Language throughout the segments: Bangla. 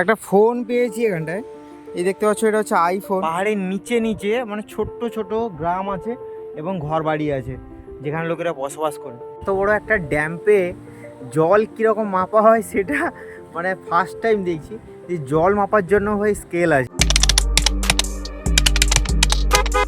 একটা ফোন পেয়েছি এখানটায়। এই দেখতে পাচ্ছ, এটা হচ্ছে আইফোন পাহাড়ের নিচে নিচে মানে ছোট্ট ছোট গ্রাম আছে এবং ঘর বাড়ি আছে, যেখানে লোকেরা বসবাস করে। তো বড় একটা ড্যাম্পে জল কীরকম মাপা হয় সেটা মানে ফার্স্ট টাইম দেখছি। যে জল মাপার জন্য হয় স্কেল আছে।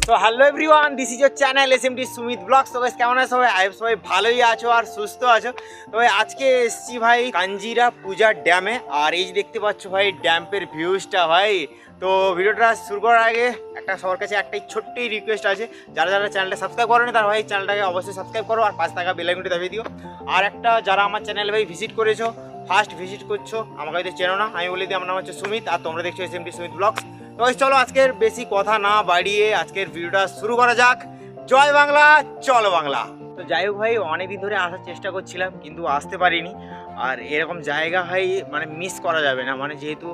তো hello everyone this is your channel S M D Sumit vlogs তো কেমন আছে সবাই? আই সবাই ভালোই আছো আর সুস্থ আছো। তো আজকে এসছি, ভাই, কাঞ্জিরা পূজার ড্যামে। আর এই যে দেখতে পাচ্ছ, ভাই, ড্যাম্পের ভিউজটা ভাই। তো, ভিডিওটা শুরু করার আগে একটা সবার কাছে একটাই ছোট্টই রিকোয়েস্ট আছে। যারা যারা চ্যানেলটা সাবস্ক্রাইব করেনি, তারা, ভাই চ্যানেলটাকে অবশ্যই সাবস্ক্রাইব করো আর পাঁচ টাকা বেলাইকনটি দাবিয়ে দিও। আর একটা, যারা আমার চ্যানেল ভাই ভিজিট করেছ ফার্স্ট ভিজিট করছ, আমাকে হয়তো চেনো না। আমি বলে দিই, আমার নাম হচ্ছে সুমিত, আর তোমরা দেখছ S M D Sumit vlogs তো চলো আজকের বেশি কথা না বাড়িয়ে আজকের ভিডিওটা শুরু করা যাক। জয় বাংলা, চলো বাংলা। তো যাই হোক ভাই, অনেকদিন ধরে আসার চেষ্টা করছিলাম, কিন্তু আসতে পারিনি। আর এরকম জায়গা ভাই মানে মিস করা যাবে না। মানে যেহেতু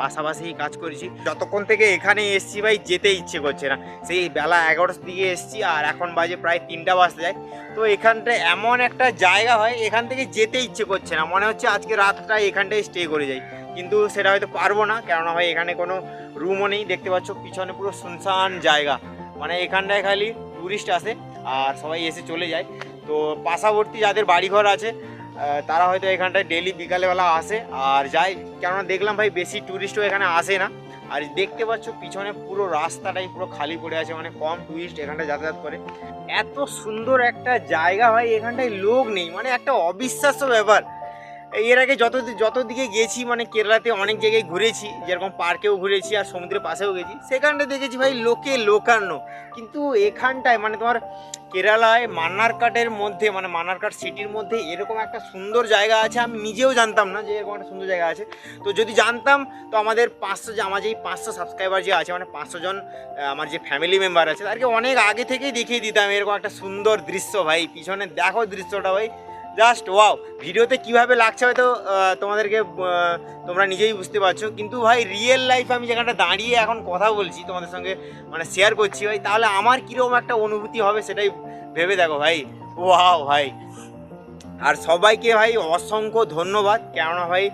পাশাপাশি কাজ করেছি, যতক্ষণ থেকে এখানে এসছি ভাই, যেতে ইচ্ছে করছে না। সেই বেলা এগারোটার দিকে এসছি, আর এখন বাজে প্রায় তিনটা বাজতে যায়। তো এখানটা এমন একটা জায়গা হয়, এখান থেকে যেতে ইচ্ছে করছে না। মনে হচ্ছে আজকে রাতটা এখানটায় স্টে করে যাই। কিন্তু সেটা হয়তো পারব না, কেননা ভাই এখানে কোনো রুমও নেই। দেখতে পাচ্ছ পিছনে পুরো শুনশান জায়গা। মানে এখানটায় খালি টুরিস্ট আসে আর সবাই এসে চলে যায়। তো পাশাবর্তী যাদের বাড়িঘর আছে তারা হয়তো এখানটায় ডেলি বিকালবেলা আসে আর যায়। কেননা দেখলাম ভাই বেশি ট্যুরিস্টও এখানে আসে না। আর দেখতে পাচ্ছ পিছনে পুরো রাস্তাটাই পুরো খালি পড়ে আছে মানে কম টুরিস্ট এখানটা যাতায়াত করে। এত সুন্দর একটা জায়গা হয় এখানটায় লোক নেই। মানে একটা অবিশ্বাস্য ব্যাপার। এর আগে যত যত দিকে গেছি মানে কেরালাতে অনেক জায়গায় ঘুরেছি, যেরকম পার্কেও ঘুরেছি আর সমুদ্রের পাশেও গেছি সেখানটায় দেখেছি ভাই লোকে লোকান্ন। কিন্তু এখানটায় মানে তোমার কেরালায় মান্নারকাটের মধ্যে মানে মান্নারকাট সিটির মধ্যে এরকম একটা সুন্দর জায়গা আছে, আমি নিজেও জানতাম না যে এরকম একটা সুন্দর জায়গা আছে। তো যদি জানতাম, তো আমাদের পাঁচশো আমার যেই পাঁচশো সাবস্ক্রাইবার যে আছে মানে পাঁচশো জন আমার যে ফ্যামিলি মেম্বার আছে, তাদেরকে অনেক আগে থেকেই দেখিয়ে দিতাম এরকম একটা সুন্দর দৃশ্য ভাই, পিছনে দেখো দৃশ্যটা ভাই। Just wow. ভিডিওতে কীভাবে লাগছে হয়তো তোমাদেরকে তোমরা নিজেই বুঝতে পারছ। কিন্তু ভাই রিয়েল লাইফ আমি যেখানটা দাঁড়িয়ে এখন কথা বলছি তোমাদের সঙ্গে মানে শেয়ার করছি ভাই, তাহলে আমার কীরকম একটা অনুভূতি হবে সেটাই ভেবে দেখো ভাই। ওয়াও ভাই। আর সবাইকে ভাই অসংখ্য ধন্যবাদ। কেননা ভাই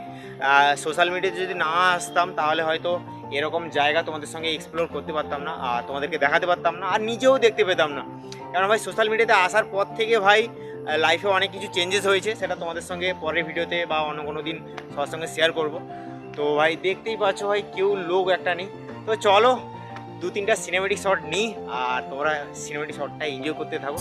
সোশ্যাল মিডিয়াতে যদি না আসতাম, তাহলে হয়তো এরকম জায়গা তোমাদের সঙ্গে এক্সপ্লোর করতে পারতাম না, আর তোমাদেরকে দেখাতে পারতাম না, আর নিজেও দেখতে পেতাম না। কেননা ভাই সোশ্যাল মিডিয়াতে আসার পর থেকে ভাই লাইফে অনেক কিছু চেঞ্জেস হয়েছে, সেটা তোমাদের সঙ্গে পরের ভিডিওতে বা অন্য কোনো দিন সবার সঙ্গে শেয়ার করব। তো ভাই, দেখতেই পাচ্ছ ভাই, কেউ লোক একটা নেই। তো চলো দু তিনটা সিনেমেটিক শট নিই, আর তোমরা সিনেমেটিক শটটা এনজয় করতে থাকো।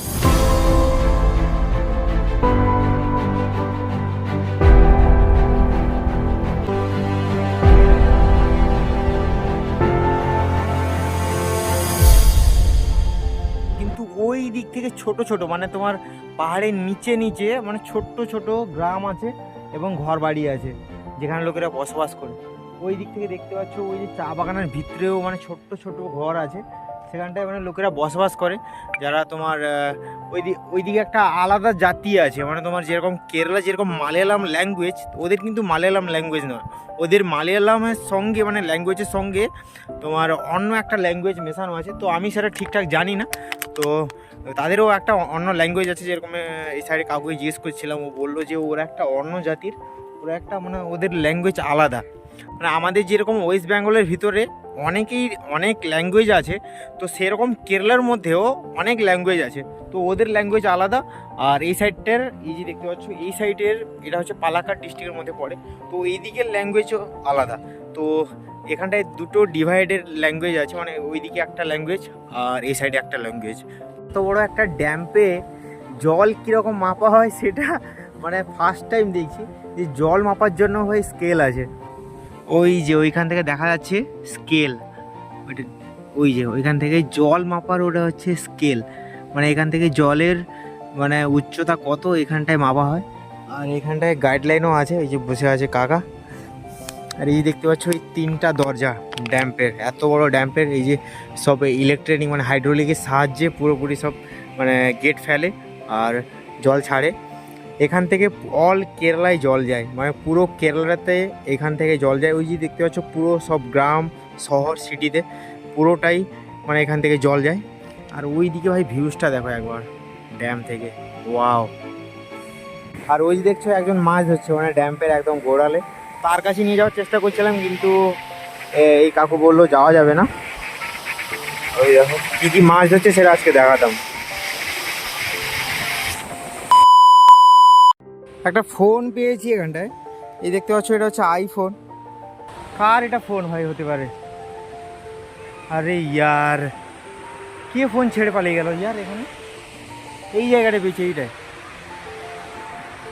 ওই দিক থেকে ছোট ছোট মানে তোমার পাহাড়ের নিচে নিচে মানে ছোট্ট ছোট গ্রাম আছে এবং ঘর বাড়ি আছে যেখানে লোকেরা বসবাস করে। ওই দিক থেকে দেখতে পাচ্ছ ওই যে চা বাগানের ভিতরেও মানে ছোট্ট ছোট ঘর আছে সেখানটায় মানে লোকেরা বসবাস করে যারা তোমার আহ, ওই দিক ওই দিকে একটা আলাদা জাতি আছে মানে তোমার যেরকম কেরালা যেরকম মালয়ালাম ল্যাঙ্গুয়েজ ওদের কিন্তু মালয়ালাম ল্যাঙ্গুয়েজ নয়। ওদের মালয়ালামের সঙ্গে মানে ল্যাঙ্গুয়েজের সঙ্গে তোমার অন্য একটা ল্যাঙ্গুয়েজ মেশানো আছে তো আমি সেটা ঠিকঠাক জানি না। তো তাদেরও একটা অন্য ল্যাঙ্গুয়েজ আছে যেরকম এই সাইডে কাউকে জিজ্ঞেস করছিলাম, ও বলল যে ওরা একটা অন্য জাতির, ওরা একটা মানে ওদের ল্যাঙ্গুয়েজ আলাদা। মানে আমাদের যেরকম ওয়েস্ট বেঙ্গলের ভিতরে অনেকেই, অনেক ল্যাঙ্গুয়েজ আছে, তো সেরকম কেরালার মধ্যেও অনেক ল্যাঙ্গুয়েজ আছে। তো ওদের ল্যাঙ্গুয়েজ আলাদা, আর এই সাইডটার এই যে দেখতে পাচ্ছ, এই সাইডের এটা হচ্ছে পালাকাট ডিস্ট্রিক্টের মধ্যে পড়ে, তো এই দিকের ল্যাঙ্গুয়েজও আলাদা। তো এখানটায় দুটো ডিভাইডেড ল্যাঙ্গুয়েজ আছে মানে ওইদিকে একটা ল্যাঙ্গুয়েজ আর এই সাইডে একটা ল্যাঙ্গুয়েজ তো বড় একটা ড্যাম্পে জল কীরকম মাপা হয় সেটা মানে ফার্স্ট টাইম দেখছি, যে জল মাপার জন্য হয় স্কেল আছে। ওই যে ওইখান থেকে দেখা যাচ্ছে স্কেল ওইটা, ওই যে ওইখান থেকে জল মাপার ওটা হচ্ছে স্কেল মানে এখান থেকে জলের মানে উচ্চতা কত এখানটায় মাপা হয়। আর এখানটায় গাইডলাইনও আছে, এই যে বসে আছে কাকা। আর এই দেখতে পাচ্ছ, এই তিনটা দরজা ড্যাম্পের, এত বড় ড্যাম্পের, এই যে সব ইলেকট্রনিক মানে হাইড্রোলিকের সাহায্যে পুরোপুরি সব মানে গেট ফেলে আর জল ছাড়ে। এখান থেকে অল কেরালায় জল যায় মানে পুরো কেরালাতে এখান থেকে জল যায়। ওই যে দেখতে পাচ্ছ, পুরো সব গ্রাম, শহর সিটিতে পুরোটাই মানে এখান থেকে জল যায়। আর ওই দিকে ভাই ভিউজটা দেখো একবার ড্যাম থেকে। ওয়াও আর ওই দেখছ, একজন মাছ ধরছে মানে ড্যাম্পের একদম গোড়ালে। তার কাছে নিয়ে যাওয়ার চেষ্টা করছিলাম, কিন্তু এই কাকু বলল যাওয়া যাবে না। ওই দেখো, কী কী মাছ ধরছে সেটা আজকে দেখাতাম। একটা ফোন পেয়েছি এখানটায়। এই দেখতে পাচ্ছ, এটা হচ্ছে আইফোন। কার এটা ফোন ভাই, হতে পারে? আরে ইয়ার, কে ফোন ছেড়ে পালিয়ে গেল? ইয়ার এখানে? এই জায়গাটা পেয়েছি এইটাই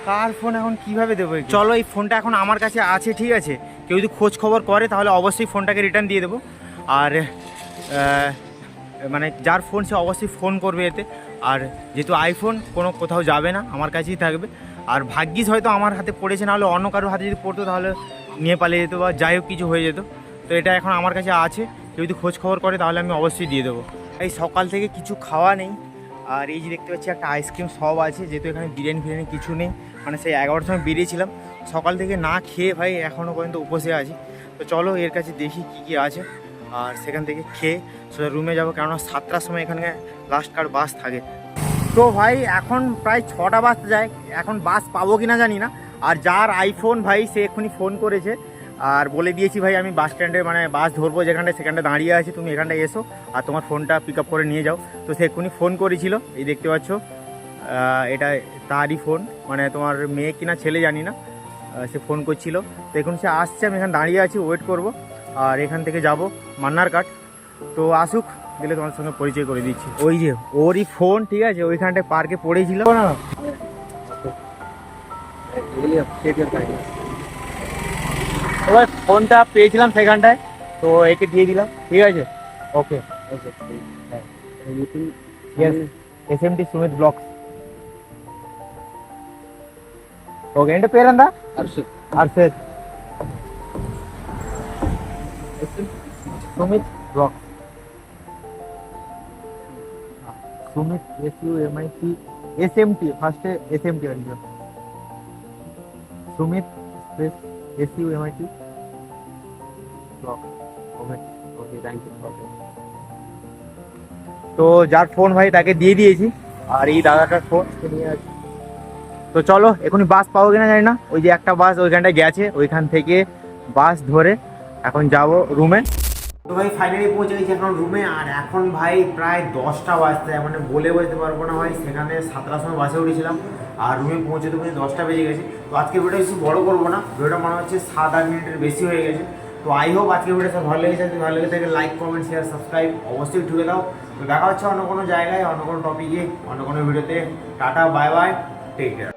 কার ফোন এখন কীভাবে দেবো চলো, এই ফোনটা এখন আমার কাছে আছে, ঠিক আছে? কেউ যদি খোঁজ খবর করে, তাহলে অবশ্যই ফোনটাকে রিটার্ন দিয়ে দেবো। আর মানে যার ফোন সে অবশ্যই ফোন করবে এতে। আর যেহেতু আইফোন কোনো কোথাও যাবে না, আমার কাছেই থাকবে। আর ভাগ্যিস হয়তো আমার হাতে পড়েছে, নাহলে অন্য কারোর হাতে যদি পড়তো, তাহলে নিয়ে পালিয়ে যেত বা যাই হোক, কিছু হয়ে যেত। তো এটা এখন আমার কাছে আছে। কেউ যদি খোঁজ খবর করে, তাহলে আমি অবশ্যই দিয়ে দেবো। এই সকাল থেকে কিছু খাওয়া নেই। আর এই যে দেখতে পাচ্ছি, একটা আইসক্রিম সব আছে, যেহেতু এখানে বিরিয়ানি ফিরিয়ানি কিছু নেই। মানে সেই এগারোটার সময় বেরিয়েছিলাম। সকাল থেকে না খেয়ে ভাই এখনও পর্যন্ত উপসে আছি। তো চলো এর কাছে দেখি কী কী আছে। আর সেখান থেকে খেয়ে সোজা রুমে যাব, কেননা সাতটার সময় এখানে লাস্ট কার বাস থাকে। তো ভাই, এখন প্রায় ছটা বাস যায়। এখন বাস পাবো কি না জানি না। আর যার আইফোন ভাই, সে এক্ষুনি ফোন করেছে। আর বলে দিয়েছি ভাই আমি বাস স্ট্যান্ডে মানে বাস ধরবো যেখানটায় সেখানটায় দাঁড়িয়ে আছি তুমি এখানটায় এসো আর তোমার ফোনটা পিক আপ করে নিয়ে যাও। তো সে এক্ষুনি ফোন করেছিল এই দেখতে পাচ্ছ এটা তারই ফোন মানে তোমার মেয়ে কিনা ছেলে জানি না সে ফোন করছিল। তো এখন সে আসছে আমি এখানে দাঁড়িয়ে আছি ওয়েট করব আর এখান থেকে যাব মান্নার কাট তো আসুক দিলে তোমার সঙ্গে পরিচয় করে দিচ্ছি। ওই যে ওরই ফোন ঠিক আছে? ওইখানটায় পার্কে পড়েছিল। না ওই ফোনটা পেয়েছিলাম সেখানটায় তো একে দিয়ে দিলাম ঠিক আছে ওকে ఎస్ ఎంటి సుమిత్ బ్లాక్ ఓకే ఏంటి పేరందా Harshit Harshad Sumit black Sumit SUMIC SMT first SMT అడిగా సుమిత్ స్పేస్ এসইউ এমআইটি তো যার ফোন ভাই, তাকে দিয়ে দিয়েছি। আর এই দাদাটার ফোন নিয়ে আসছি তো চলো, এখনই বাস পাবো কিনা জানি না। ওই যে একটা বাস ওইখানটায় গেছে, ওইখান থেকে বাস ধরে এখন যাব রুমে তো ভাই ফাইনালি পৌঁছে গেছি এখন রুমে আর এখন ভাই প্রায় দশটা বাজতে মানে বলে বলতে পারব না ভাই, সেখানে সাতটার সময় বাসে উঠেছিলাম, আর রুমে পৌঁছতে পৌঁছে দশটা বেজে গেছে। তো আজকে ভিডিও বেশি বড় করব না, ভিডিওটা মনে হচ্ছে সাত আট মিনিটের বেশি হয়ে গেছে। তো আই হোপ আজকে ভিডিও সব ভালো লেগেছে, যদি ভালো লেগে থাকে লাইক কমেন্ট শেয়ার সাবস্ক্রাইব অবশ্যই ঠুকে দাও তো দেখা হচ্ছে অন্য কোনো জায়গায়, অন্য কোনো টপিকে অন্য কোনো ভিডিওতে। Tata bye bye take care